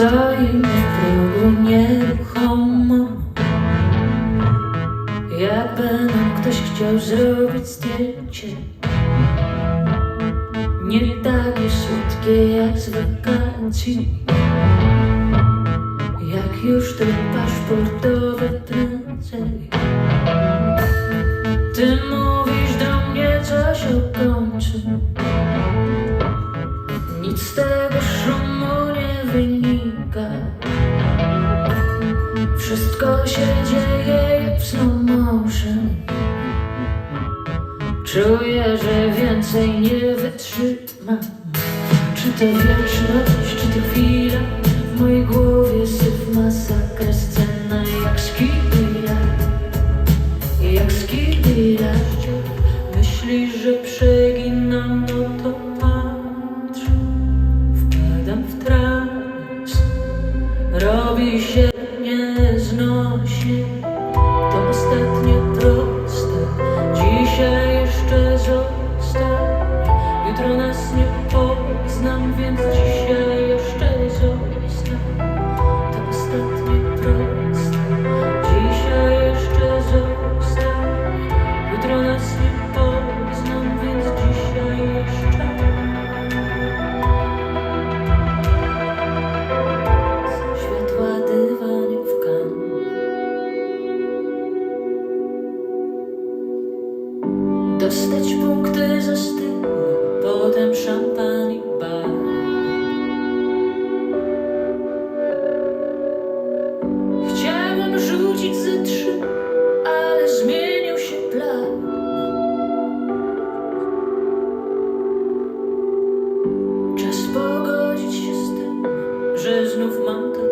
Stoimy w progu nieruchomo Jakby nam ktoś chciał zrobić zdjęcie. Nie takie słodkie jak z wakacji. Jak już to paszportowe prędzej Ty mówisz Wszystko się dzieje jak w slow motion. Czuję, że więcej nie wytrzymam. Czy to wieczność, czy to chwila? W mojej głowie syf masakra scena jak z Jak z Myślisz, że przeginam, Robi się nieznośnie Dostać punkty za styl Potem szampan i bar. Chciałam rzucić ze trzy Ale zmienił się plan. Czas pogodzić się z tym Że znów mam to